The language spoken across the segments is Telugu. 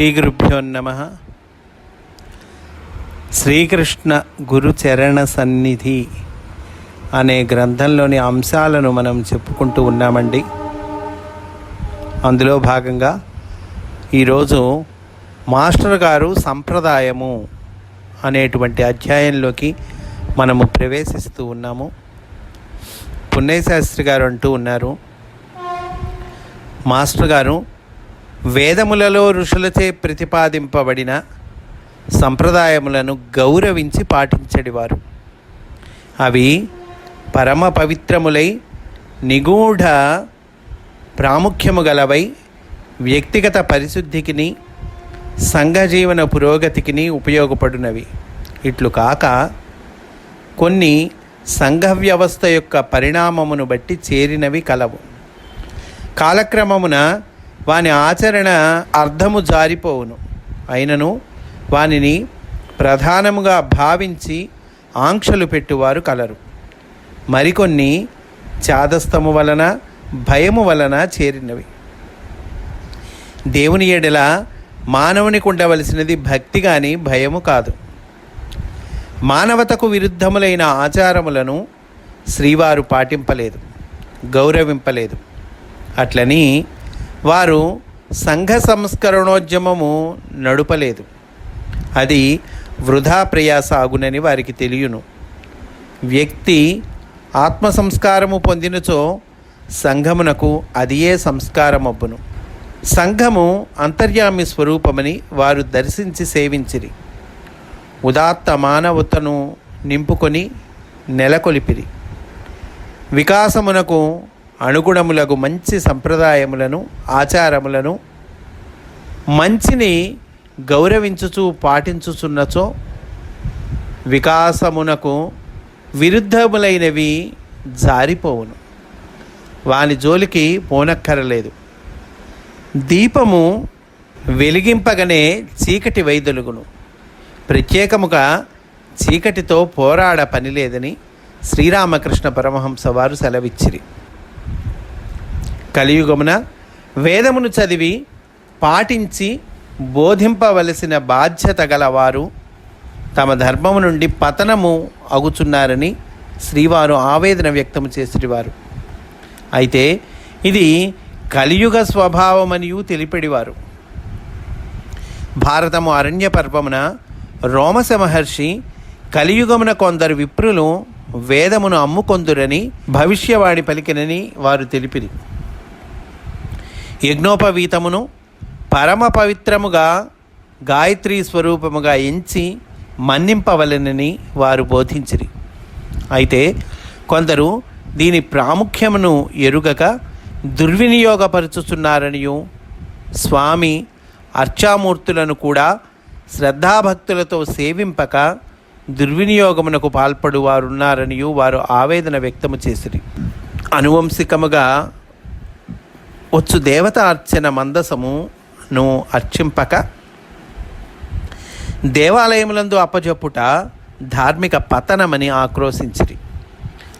శ్రీగురుభ్యో నమ. శ్రీకృష్ణ గురుచరణ సన్నిధి అనే గ్రంథంలోని అంశాలను మనం చెప్పుకుంటూ ఉన్నామండి. అందులో భాగంగా ఈరోజు మాస్టర్ గారు సంప్రదాయము అనేటువంటి అధ్యాయంలోకి మనము ప్రవేశిస్తూ ఉన్నాము. పుణ్యశాస్త్రి గారు అంటూ ఉన్నారు. మాస్టర్ గారు వేదములలో ఋషులచే ప్రతిపాదింపబడిన సంప్రదాయములను గౌరవించి పాటించడివారు. అవి పరమ పవిత్రములై నిగూఢ ప్రాముఖ్యము గలవై వ్యక్తిగత పరిశుద్ధికిని సంఘజీవన పురోగతికిని ఉపయోగపడినవి. ఇట్లు కాక కొన్ని సంఘ వ్యవస్థ యొక్క పరిణామమును బట్టి చేరినవి కలవు. కాలక్రమమున వాని ఆచరణ అర్థము జారిపోవును. అయినను వానిని ప్రధానముగా భావించి ఆంక్షలు పెట్టువారు కలరు. మరికొన్ని చాదస్తము వలన భయము వలన చేరినవి. దేవుని ఎడల మానవునికి ఉండవలసినది భక్తి కానీ భయము కాదు. మానవతకు విరుద్ధములైన ఆచారములను శ్రీవారు పాటింపలేదు గౌరవింపలేదు. అట్లని వారు సంఘ సంస్కరణోద్యమము నడుపలేదు. అది వృధా ప్రయాస ఆగునని వారికి తెలియను. వ్యక్తి ఆత్మ సంస్కారము పొందినచో సంఘమునకు అదియే సంస్కారమబ్బును. సంఘము అంతర్యామి స్వరూపమని వారు దర్శించి సేవించిరి. ఉదాత్త మానవతను నింపుకొని నెలకొలిపిరి. వికాసమునకు అనుగుణములకు మంచి సంప్రదాయములను ఆచారములను మంచిని గౌరవించుచు పాటించుచున్నచో వికాసమునకు విరుద్ధములైనవి జారిపోవును. వాని జోలికి పోనక్కరలేదు. దీపము వెలిగింపగనే చీకటి వైదొలుగును. ప్రత్యేకముగా చీకటితో పోరాడ పని లేదని శ్రీరామకృష్ణ పరమహంస వారు సెలవిచ్చిరి. కలియుగమున వేదమును చదివి పాటించి బోధింపవలసిన బాధ్యత గలవారు తమ ధర్మము నుండి పతనము అగుచున్నారని శ్రీవారు ఆవేదన వ్యక్తం చేసేవారు అయితే ఇది కలియుగ స్వభావమనియు తెలిపెడివారు. భారతము అరణ్య పర్వమున రోమస మహర్షి కలియుగమున కొందరు విప్రులు వేదమును అమ్ముకొందురని భవిష్యవాణి పలికినని వారు తెలిపిరి. యజ్ఞోపవీతమును పరమ పవిత్రముగా గాయత్రీ స్వరూపముగా ఎంచి మన్నింపవలెనని వారు బోధించిరి. అయితే కొందరు దీని ప్రాముఖ్యమును ఎరుగక దుర్వినియోగపరుచుతున్నారనియు స్వామి అర్చామూర్తులను కూడా శ్రద్ధాభక్తులతో సేవింపక దుర్వినియోగమునకు పాల్పడువారున్నారనియు వారు ఆవేదన వ్యక్తము చేసిరి. అనువంశికముగా వచ్చు దేవత అర్చన మందసమును అర్చింపక దేవాలయములందు అప్పజెప్పుట ధార్మిక పతనమని ఆక్రోశించిరి.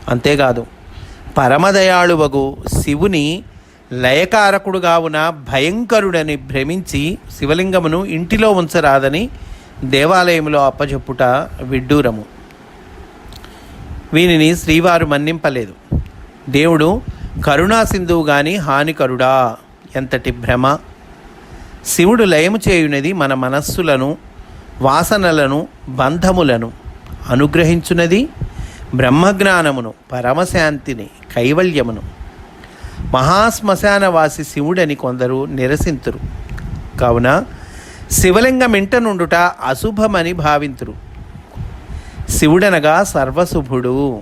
అంతేకాదు పరమదయాళువగు శివుని లయకారకుడుగా ఉన్న భయంకరుడని భ్రమించి శివలింగమును ఇంటిలో ఉంచరాదని దేవాలయంలో అప్పజెప్పుట విడ్డూరము. వీనిని శ్రీవారు మన్నింపలేదు. దేవుడు కరుణా సింధువు గాని హానికరుడా ఎంతటి భ్రమ. శివుడు లయము చేయునది మన మనస్సులను వాసనలను బంధములను అనుగ్రహించున్నది బ్రహ్మజ్ఞానమును పరమశాంతిని కైవల్యమును. మహాశ్మశానవాసి శివుడని కొందరు నిరసింతురు. కావున శివలింగం ఇంట నుండుట అశుభమని భావింతురు. శివుడనగా సర్వశుభుడు.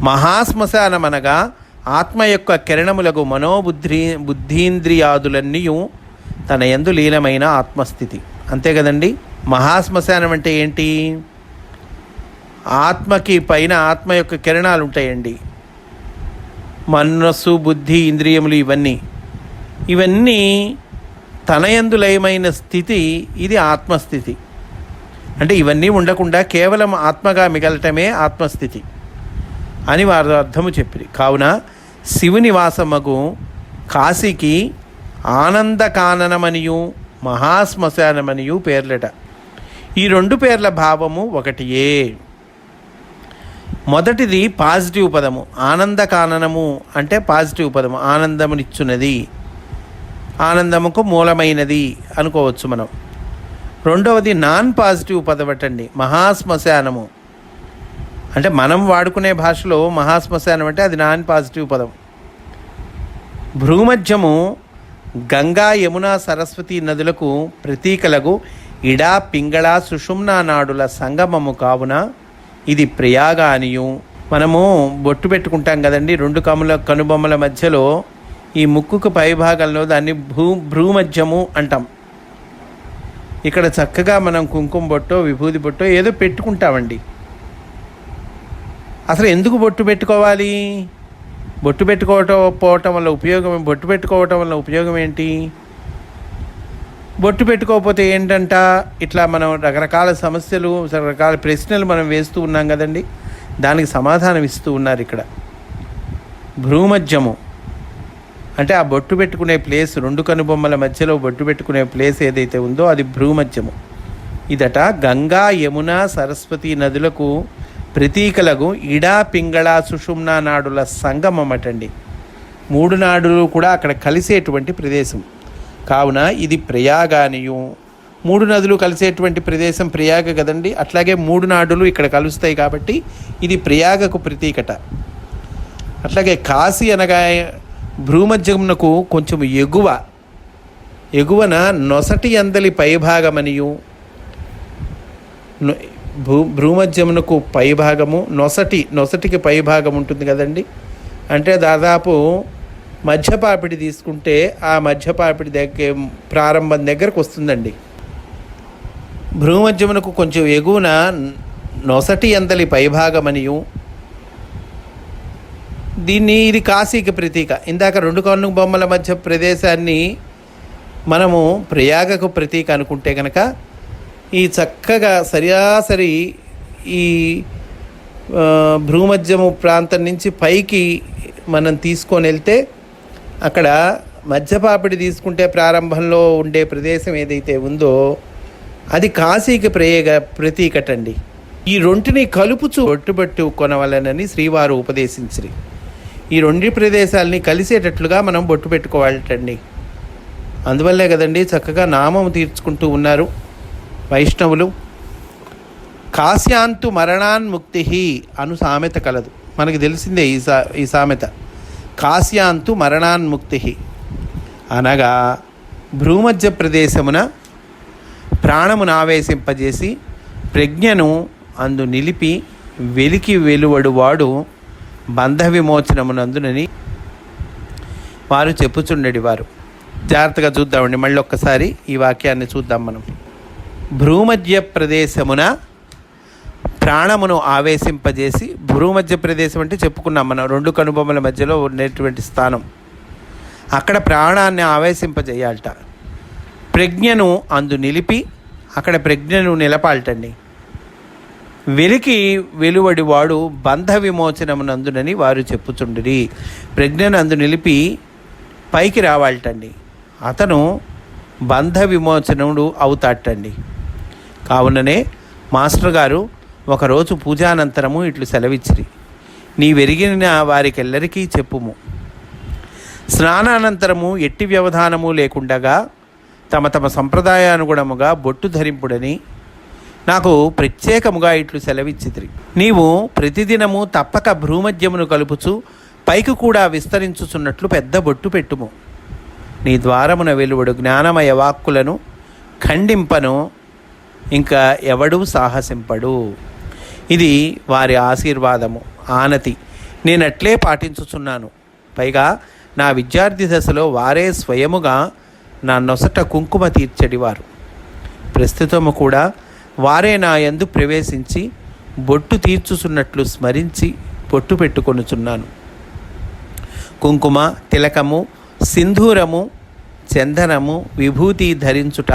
మహాశ్మశానమనగా ఆత్మ యొక్క కిరణములకు మనోబుద్ధి బుద్ధీంద్రియాదులన్నీ తన ఎందు లీలమైన ఆత్మస్థితి. అంతే కదండి? మహాశ్మశానం అంటే ఏంటి? ఆత్మకి పైన ఆత్మ యొక్క కిరణాలు ఉంటాయండి మనస్సు బుద్ధి ఇంద్రియములు ఇవన్నీ. ఇవన్నీ తనయందు లయమైన స్థితి ఇది ఆత్మస్థితి. అంటే ఇవన్నీ ఉండకుండా కేవలం ఆత్మగా మిగలటమే ఆత్మస్థితి. అని వారు అర్థము చెప్పిరి. కావున శివునివాసమగు కాశీకి ఆనందకాననమనియు మహాశ్మశానమనియు పేర్లట. ఈ రెండు పేర్ల భావము ఒకటియే. మొదటిది పాజిటివ్ పదము. ఆనందకాననము అంటే పాజిటివ్ పదము. ఆనందమునిచ్చున్నది ఆనందముకు మూలమైనది అనుకోవచ్చు మనం. రెండవది నాన్ పాజిటివ్ పదవటండి. మహాశ్మశానము. అంటే మనం వాడుకునే భాషలో మహాశ్మశానం అంటే అది నాన్ పాజిటివ్ పదం. భ్రూమధ్యము గంగా యమున సరస్వతి నదులకు ప్రతీకలకు ఇడా పింగళ సుషుమ్నా నాడుల సంగమము కావున ఇది ప్రయాగ అనియు మనము బొట్టు పెట్టుకుంటాం కదండి రెండు కముల కనుబొమ్మల మధ్యలో ఈ ముక్కుకు పై భాగంలో దాన్ని భూ భ్రూమధ్యము అంటాం. ఇక్కడ చక్కగా మనం కుంకుమ బొట్టో విభూది బొట్టో ఏదో పెట్టుకుంటామండి. అసలు ఎందుకు బొట్టు పెట్టుకోవాలి? బొట్టు పెట్టుకోవటం పోవటం వల్ల ఉపయోగం బొట్టు పెట్టుకోవటం వల్ల ఉపయోగం ఏంటి? బొట్టు పెట్టుకోకపోతే ఏంటంట? ఇట్లా మనం రకరకాల సమస్యలు రకరకాల ప్రశ్నలు మనం వేస్తూ ఉన్నాం కదండి. దానికి సమాధానం ఇస్తూ ఉన్నారు ఇక్కడ. భ్రూమధ్యము. అంటే ఆ బొట్టు పెట్టుకునే ప్లేస్ రెండు కనుబొమ్మల మధ్యలో బొట్టు పెట్టుకునే ప్లేస్ ఏదైతే ఉందో అది భ్రూమధ్యము. ఇదట గంగా యమున సరస్వతి నదులకు ప్రతీకలకు ఇడా పింగళ సుషుమ్న నాడుల సంగమం అటండి మూడు నాడులు కూడా అక్కడ కలిసేటువంటి ప్రదేశం. కావున ఇది ప్రయాగానియు. మూడు నదులు కలిసేటువంటి ప్రదేశం ప్రయాగ కదండి. అట్లాగే మూడు నాడులు ఇక్కడ కలుస్తాయి కాబట్టి ఇది ప్రయాగకు ప్రతీకట. అట్లాగే కాశీ అనగా భ్రూమధ్యమునకు కొంచెం ఎగువ. ఎగువన నొసటి అందలి పైభాగమనియు. భూ భ్రూమధ్యమునకు పైభాగము నొసటి నొసటికి పైభాగం ఉంటుంది కదండి. అంటే దాదాపు మధ్యపాపిడి తీసుకుంటే ఆ మధ్యపాపిడి దగ్గర ప్రారంభం దగ్గరకు వస్తుందండి. భ్రూమధ్యమునకు కొంచెం ఎగువన నొసటి అందలి పైభాగమనియు. దీన్ని ఇది కాశీకి ప్రతీక. ఇందాక రెండు కన్ను బొమ్మల మధ్య ప్రదేశాన్ని మనము ప్రయాగకు ప్రతీక అనుకుంటే కనుక ఈ చక్కగా సరాసరి ఈ భ్రూమధ్యము ప్రాంతం నుంచి పైకి మనం తీసుకొని వెళ్తే అక్కడ మధ్యపాపిడి తీసుకుంటే ప్రారంభంలో ఉండే ప్రదేశం ఏదైతే ఉందో అది కాశీకి ప్రయేగ ప్రతీకటండి. ఈ రెంటిని కలుపుచు ఒట్టుబట్టు కొనవలనని శ్రీవారు ఉపదేశించి ఈ రెండు ప్రదేశాలని కలిసేటట్లుగా మనం బొట్టు పెట్టుకోవాలటండి. అందువల్లే కదండి చక్కగా నామం తీర్చుకుంటూ ఉన్నారు. వైష్ణవులు కాశ్యాంతు మరణాన్ముక్తి అను సామెత కలదు. మనకి తెలిసిందే ఈ సా ఈ సామెత. కాశ్యాంతు మరణాన్ముక్తి అనగా భ్రూమధ్య ప్రదేశమున ప్రాణమును ఆవేశింపజేసి ప్రజ్ఞను అందు నిలిపి వెలికి వెలువడువాడు బంధ విమోచనమునందునని వారు చెప్పుచుండేవారు జాగ్రత్తగా చూద్దామండి మళ్ళీ ఒక్కసారి ఈ వాక్యాన్ని చూద్దాం మనం. భ్రూమధ్య ప్రదేశమున ప్రాణమును ఆవేశింపజేసి భ్రూమధ్య ప్రదేశం అంటే చెప్పుకున్నాం మనం రెండు కనుబొమ్మల మధ్యలో ఉండేటువంటి స్థానం. అక్కడ ప్రాణాన్ని ఆవేశింపజేయాలట. ప్రజ్ఞను అందు నిలిపి అక్కడ ప్రజ్ఞను నిలపాలటండి. వెలికి వెలువడి వాడు బంధ విమోచనమునందునని వారు చెప్పుచుండిరి. ప్రజ్ఞను అందు నిలిపి పైకి రావాలటండి. అతను బంధ విమోచనుడు అవుతాటండి కావుననే మాస్టర్ గారు ఒకరోజు పూజానంతరము ఇట్లు సెలవిచ్చిరి. నీ వెరిగిన వారికెల్లరికీ చెప్పుము. స్నానానంతరము ఎట్టి వ్యవధానము లేకుండగా తమ తమ సంప్రదాయానుగుణముగా బొట్టు ధరింపుడని నాకు ప్రత్యేకముగా ఇట్లు సెలవిచ్చితిరి. నీవు ప్రతిదినము తప్పక భ్రూమధ్యమును కలుపుచు పైకి కూడా విస్తరించుచున్నట్లు పెద్ద బొట్టు పెట్టుము. నీ ద్వారమున వెలువడు జ్ఞానమయ వాక్కులను ఖండింపను ఇంకా ఎవడూ సాహసింపడు. ఇది వారి ఆశీర్వాదము ఆనతి. నేను అట్లే పాటించుచున్నాను. పైగా నా విద్యార్థి దశలో వారే స్వయముగా నా నొసట కుంకుమ తీర్చడివారు. ప్రస్తుతము కూడా వారే నా యందు ప్రవేశించి బొట్టు తీర్చుచున్నట్లు స్మరించి బొట్టు పెట్టుకొనుచున్నాను. కుంకుమ తిలకము సింధూరము చందనము విభూతి ధరించుట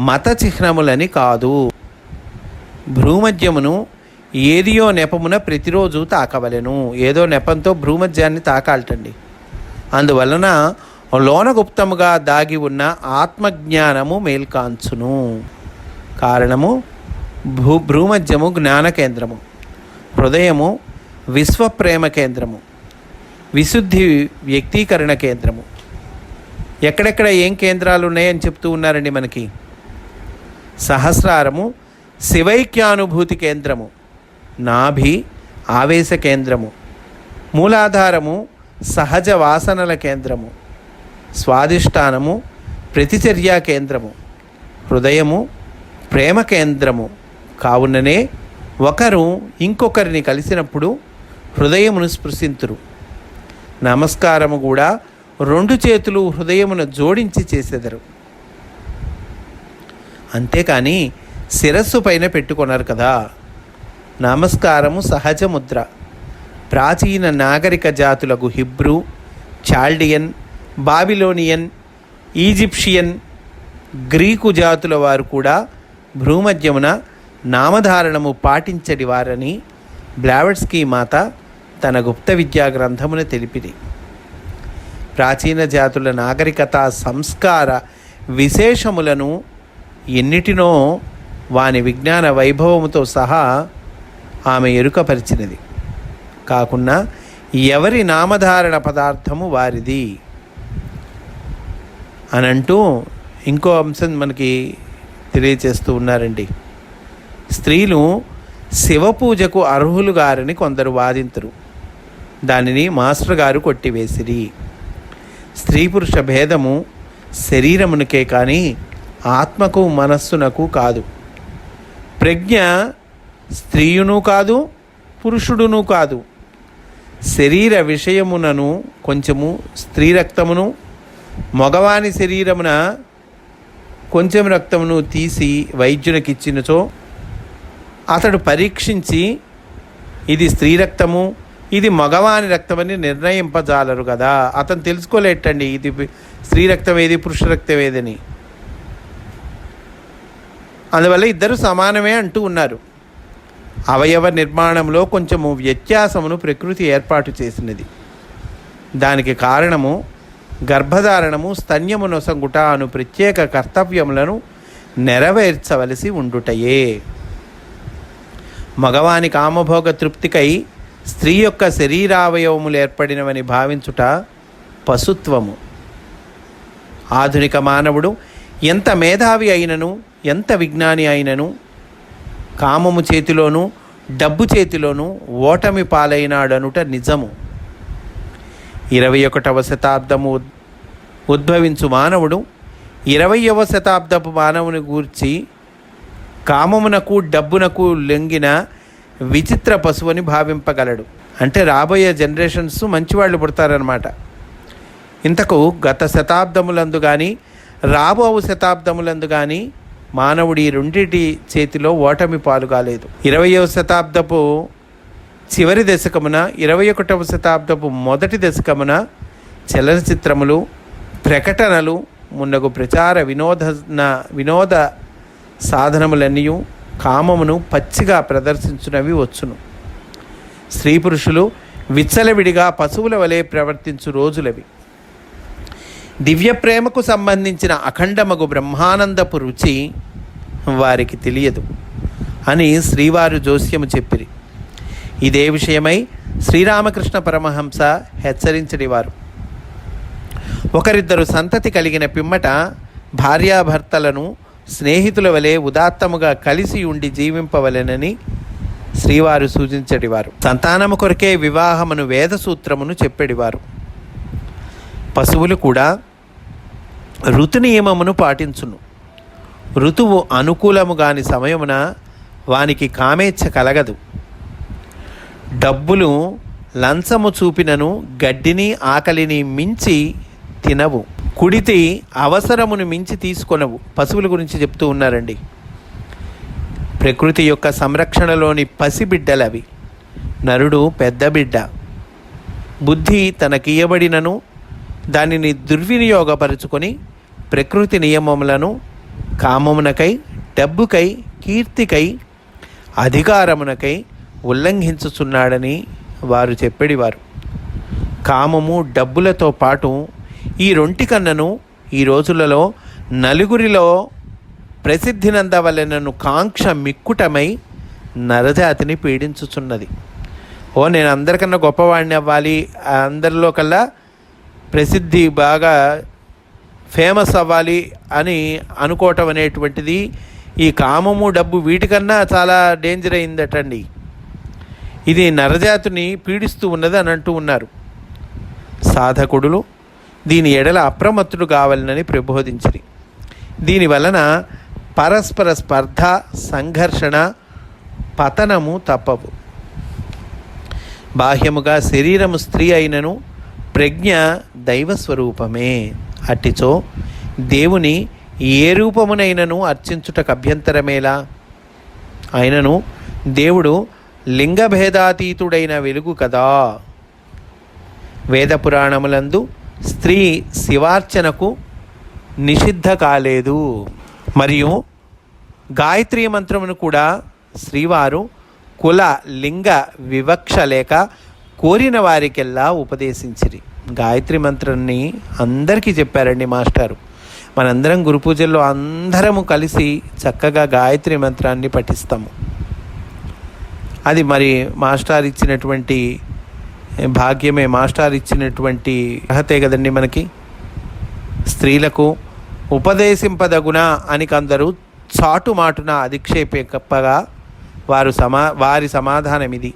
మత చిహ్నములని కాదు. భ్రూమధ్యమును ఏదియో నెపమున ప్రతిరోజు తాకవలెను. ఏదో నెపంతో భ్రూమధ్యాన్ని తాకాలటండి. అందువలన లోనగుప్తముగా దాగి ఉన్న ఆత్మజ్ఞానము మేల్కాంచును. కారణము భూ భ్రూమధ్యము జ్ఞాన కేంద్రము హృదయము విశ్వప్రేమ కేంద్రము. విశుద్ధి వ్యక్తీకరణ కేంద్రము. ఎక్కడెక్కడ ఏం కేంద్రాలు ఉన్నాయని చెప్తూ ఉన్నారండి మనకి? సహస్రారము శివైక్యానుభూతి కేంద్రము నాభి ఆవేశ కేంద్రము మూలాధారము సహజ వాసనల కేంద్రము స్వాదిష్టానము ప్రతిచర్యా కేంద్రము హృదయము ప్రేమ కేంద్రము. కావుననే ఒకరు ఇంకొకరిని కలిసినప్పుడు హృదయమును స్పృశింతురు. నమస్కారము కూడా రెండు చేతులు హృదయమును జోడించి చేసెదరు. అంతేకాని శిరస్సు పైన పెట్టుకొన్నారు కదా. నమస్కారము సహజ ముద్ర. ప్రాచీన నాగరిక జాతులకు Hebrew Chaldean Babylonian Egyptian Greek జాతుల వారు కూడా భ్రూమధ్యమున నామధారణము పాటించడి వారని బ్లావెట్స్కీ మాత తన గుప్త విద్యా గ్రంథమున తెలిపిది ప్రాచీన జాతుల నాగరికత సంస్కార విశేషములను ఎన్నిటినో వాని విజ్ఞాన వైభవముతో సహా ఆమె ఎరుకపరిచినది. కాకుండా ఎవరి నామధారణ పదార్థము వారిది? అని అంటూ ఇంకో అంశం మనకి తెలియచేస్తూ ఉన్నారండి. స్త్రీలు శివ పూజకు అర్హులు గారని కొందరు వాదింతురు. దానిని మాస్టర్ గారు కొట్టివేసిరి. స్త్రీ పురుష భేదము శరీరమునికే కానీ ఆత్మకు మనస్సునకు కాదు. ప్రజ్ఞ స్త్రీయును కాదు పురుషుడును కాదు. శరీర విషయమునను కొంచెము స్త్రీ రక్తమును మగవాని శరీరమున కొంచెం రక్తమును తీసి వైద్యునికిచ్చినచో అతడు పరీక్షించి ఇది స్త్రీ రక్తము ఇది మగవాని రక్తమని నిర్ణయింపజాలరు కదా అతను తెలుసుకోలేటండి ఇది స్త్రీ రక్తం ఏది పురుష రక్తం ఏదని అందువల్ల ఇద్దరు సమానమే అంటూ ఉన్నారు. అవయవ నిర్మాణంలో కొంచెము వ్యత్యాసమును ప్రకృతి ఏర్పాటు చేసినది. దానికి కారణము గర్భధారణము స్తన్యము నొసంగుట అను ప్రత్యేక కర్తవ్యములను నెరవేర్చవలసి ఉండుటయే. మగవాని కామభోగ తృప్తికై స్త్రీ యొక్క శరీరావయవములు ఏర్పడినవని భావించుట పశుత్వము. ఆధునిక మానవుడు ఎంత మేధావి అయినను ఎంత విజ్ఞాని అయినను కామము చేతిలోనూ డబ్బు చేతిలోనూ ఓటమి పాలైనాడనుట నిజము. ఇరవై ఒకటవ శతాబ్దము ఉద్భవించు మానవుడు ఇరవయవ శతాబ్దపు మానవుని గూర్చి కామమునకు డబ్బునకు లొంగిన విచిత్ర పశువుని భావింపగలడు. అంటే రాబోయే జనరేషన్స్ మంచివాళ్ళు పుడతారనమాట ఇంతకు గత శతాబ్దములందు కానీ రాబో శతాబ్దములందు కానీ మానవుడి రెండింటి చేతిలో ఓటమి పాలు కాలేదు. ఇరవయో శతాబ్దపు చివరి దశకమున ఇరవై ఒకటవ శతాబ్దపు మొదటి దశకమున చలనచిత్రములు ప్రకటనలు మున్నగు ప్రచార వినోద వినోద సాధనములన్నీ కామమును పచ్చిగా ప్రదర్శించునవి వచ్చును. స్త్రీ పురుషులు విచ్చలవిడిగా పశువుల వలె ప్రవర్తించు రోజులవి. దివ్య ప్రేమకు సంబంధించిన అఖండమగు బ్రహ్మానందపు రుచి వారికి తెలియదు అని శ్రీవారు జోస్యము చెప్పిరి. ఇదే విషయమై శ్రీరామకృష్ణ పరమహంస హెచ్చరించడివారు. ఒకరిద్దరు సంతతి కలిగిన పిమ్మట భార్యాభర్తలను స్నేహితుల వలె ఉదాత్తముగా కలిసి ఉండి జీవింపవలెనని శ్రీవారు సూచించడివారు. సంతానము కొరకే వివాహమును వేద సూత్రమును చెప్పడివారు. పశువులు కూడా ఋతు నియమమును పాటించును. ఋతువు అనుకూలము కాని సమయమున వానికి కామేచ్ఛ కలగదు. డబ్బులు లంచము చూపినను గడ్డిని ఆకలిని మించి తినవు. కుడితి అవసరమును మించి తీసుకొనవు. పశువుల గురించి చెప్తూ ఉన్నారండి. ప్రకృతి యొక్క సంరక్షణలోని పసిబిడ్డలవి నరుడు పెద్ద బిడ్డ. బుద్ధి తనకియబడినను దానిని దుర్వినియోగపరుచుకొని ప్రకృతి నియమములను కామమునకై డబ్బుకై కీర్తికై అధికారమునకై ఉల్లంఘించుచున్నాడని వారు చెప్పేడివారు. కామము డబ్బులతో పాటు ఈ రొంటి కన్నను ఈ రోజులలో నలుగురిలో ప్రసిద్ధినందవలెనను కాంక్ష మిక్కుటమై నరజాతిని పీడించుచున్నది. ఓ నేను అందరికన్నా గొప్పవాడిని అవ్వాలి. అందరిలో కల్లా ప్రసిద్ధి బాగా ఫేమస్ అవ్వాలి అని అనుకోవటం అనేటువంటిది ఈ కామము డబ్బు వీటికన్నా చాలా డేంజర్ అయిందటండి. ఇది నరజాతిని పీడిస్తూ ఉన్నది అని అంటూ ఉన్నారు. సాధకుడులు దీని ఎడల అప్రమత్తుడు కావాలని ప్రబోధించింది దీని వలన పరస్పర స్పర్ధ సంఘర్షణ పతనము తప్పవు. బాహ్యముగా శరీరము స్త్రీ అయినను ప్రజ్ఞ దైవ స్వరూపమే. అట్టిచో దేవుని ఏ రూపమునైనను అర్చించుటకు అభ్యంతరమేలా? అయినను దేవుడు లింగభేదాతీతుడైన వెలుగు కదా. వేద పురాణములందు స్త్రీ శివార్చనకు నిషిద్ధ కాలేదు. మరియు గాయత్రీ మంత్రమును కూడా శ్రీవారు కుల లింగ వివక్ష లేక కోరిన వారికెల్లా ఉపదేశించిరి. గాయత్రి మంత్రాన్ని అందరికీ చెప్పారండి మాస్టారు. మనందరం గురు పూజల్లో అందరము కలిసి చక్కగా గాయత్రి మంత్రాన్ని పఠిస్తాము. అది మరి మాస్టార్ ఇచ్చినటువంటి భాగ్యమే మాస్టార్ ఇచ్చినటువంటి అర్హతే కదండి మనకి. స్త్రీలకు ఉపదేశింపదగున అని కొందరు చాటు మాటున అధిక్షేపగా వారు సమా వారి సమాధానం ఇది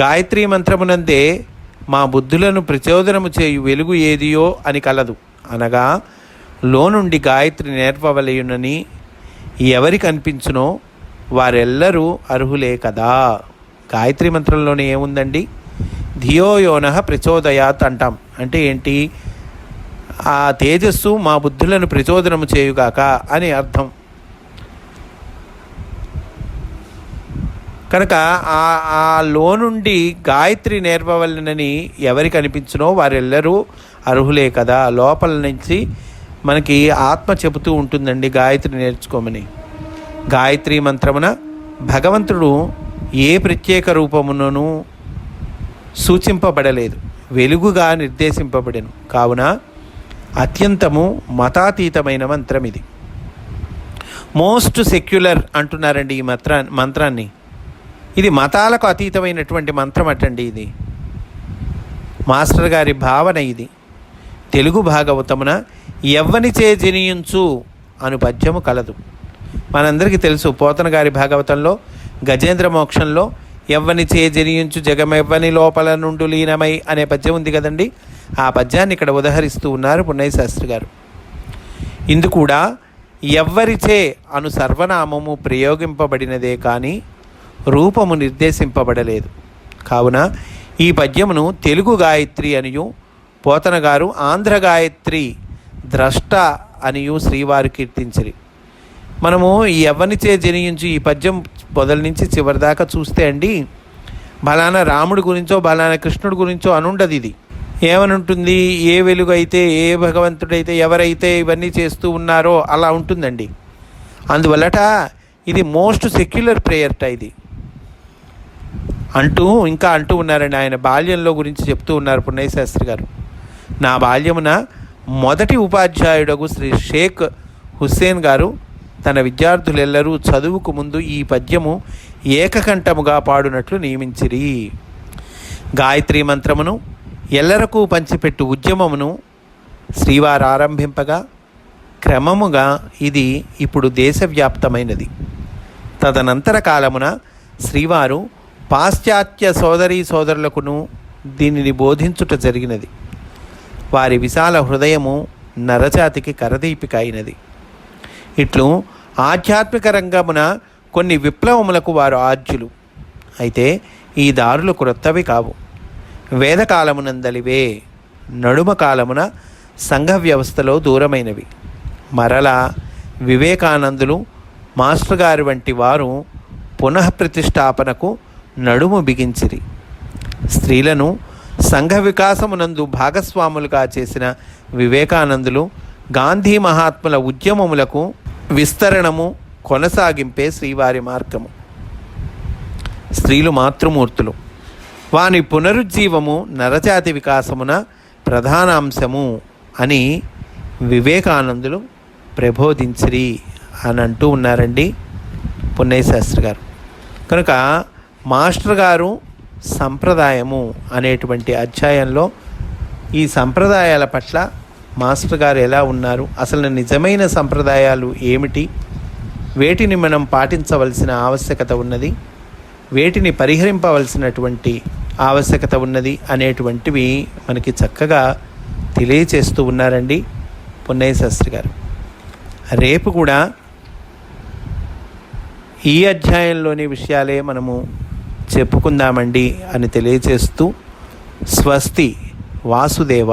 గాయత్రీ మంత్రమునందే మా బుద్ధులను ప్రచోదనము చేయు వెలుగు ఏదియో అని కలదు. అనగా లోనుండి గాయత్రి నేర్పవలయునని ఎవరి కనిపించునో వారెల్లరూ అర్హులే కదా. గాయత్రి మంత్రంలోనే ఏముందండి? ధియోయోన ప్రచోదయాత్ అంటాం. అంటే ఏంటి? ఆ తేజస్సు మా బుద్ధులను ప్రచోదనము చేయుగాక అని అర్థం. కనుక ఆ ఆ లో నుండి గాయత్రి నేర్పవలనని ఎవరికి అనిపించినో వారెల్లరూ అర్హులే కదా. లోపల నుంచి మనకి ఆత్మ చెబుతూ ఉంటుందండి గాయత్రి నేర్చుకోమని. గాయత్రి మంత్రమున భగవంతుడు ఏ ప్రత్యేక రూపమునను సూచింపబడలేదు. వెలుగుగా నిర్దేశింపబడెను. కావున అత్యంతము మతాతీతమైన మంత్రం ఇది మోస్ట్ సెక్యులర్ అంటున్నారండి ఈ మంత్రా మంత్రాన్ని. ఇది మతాలకు అతీతమైనటువంటి మంత్రం అటండి ఇది. మాస్టర్ గారి భావన ఇది. తెలుగు భాగవతమున ఎవ్వనిచే జనియించు అను పద్యము కలదు. మనందరికీ తెలుసు పోతన గారి భాగవతంలో గజేంద్ర మోక్షంలో ఎవ్వనిచే జనియించు జగమెవ్వని లోపల నుండు లీనమై అనే పద్యం ఉంది కదండి. ఆ పద్యాన్ని ఇక్కడ ఉదహరిస్తూ ఉన్నారు పున్నయ్య శాస్త్రి గారు. ఇందు కూడా ఎవ్వరిచే అను సర్వనామము ప్రయోగింపబడినదే కానీ రూపము నిర్దేశింపబడలేదు. కావున ఈ పద్యమును తెలుగు గాయత్రి అనియు పోతన గారు ఆంధ్ర గాయత్రి ద్రష్ట అనియు శ్రీవారు కీర్తించిరి. మనము ఈ ఎవ్వనిచే జనించి ఈ పద్యం మొదల నుంచి చివరి దాకా చూస్తే అండి బలానా రాముడి గురించో బలానా కృష్ణుడి గురించో అనుండదు ఇది. ఏమనుంటుంది? ఏ వెలుగు అయితే ఏ భగవంతుడైతే ఎవరైతే ఇవన్నీ చేస్తూ ఉన్నారో అలా ఉంటుందండి. అందువల్లట ఇది మోస్ట్ సెక్యులర్ ప్రేయర్ట ఇది. అంటూ ఇంకా అంటూ ఉన్నారండి ఆయన బాల్యంలో గురించి చెప్తూ ఉన్నారు పున్నయ్య శాస్త్రి గారు. నా బాల్యమున మొదటి ఉపాధ్యాయుడకు శ్రీ షేక్ హుస్సేన్ గారు తన విద్యార్థులెల్లరూ చదువుకు ముందు ఈ పద్యము ఏకకంఠముగా పాడునట్లు నియమించిరి. గాయత్రి మంత్రమును ఎల్లరకు పంచిపెట్టు ఉద్యమమును శ్రీవారు ఆరంభింపగా క్రమముగా ఇది ఇప్పుడు దేశవ్యాప్తమైనది. తదనంతర కాలమున శ్రీవారు పాశ్చాత్య సోదరీ సోదరులకును దీనిని బోధించుట జరిగినది. వారి విశాల హృదయము నరజాతికి కరదీపిక అయినది ఇట్లు ఆధ్యాత్మిక రంగమున కొన్ని విప్లవములకు వారు ఆద్యులు అయితే ఈ దారులు క్రొత్తవి కావు. వేదకాలమునందలివే నడుమ కాలమున సంఘ వ్యవస్థలో దూరమైనవి. మరలా వివేకానందులు మాస్టర్ గారి వంటి వారు పునఃప్రతిష్టాపనకు నడుము బిగించిరి. స్త్రీలను సంఘ వికాసమునందు భాగస్వాములుగా చేసిన వివేకానందులు గాంధీ మహాత్ముల ఉద్యమములకు విస్తరణము కొనసాగింపే శ్రీవారి మార్గము. స్త్రీలు మాతృమూర్తులు. వాని పునరుజ్జీవము నరజాతి వికాసమున ప్రధానాంశము అని వివేకానందులు ప్రబోధించిరి అని అంటూ ఉన్నారండి పున్నయ్య శాస్త్రి గారు. కనుక మాస్టర్ గారు సంప్రదాయము అనేటువంటి అధ్యాయంలో ఈ సంప్రదాయాల పట్ల మాస్టర్ గారు ఎలా ఉన్నారు? అసలు నిజమైన సంప్రదాయాలు ఏమిటి? వేటిని మనం పాటించవలసిన ఆవశ్యకత ఉన్నది? వేటిని పరిహరింపవలసినటువంటి ఆవశ్యకత ఉన్నది? అనేటువంటివి మనకి చక్కగా తెలియచేస్తూ ఉన్నారండి పున్నయ్య శాస్త్రి గారు. రేపు కూడా ఈ అధ్యాయంలోని విషయాలే మనము చెప్పుకుందామండి అని తెలియచేస్తూ స్వస్తి వాసుదేవ!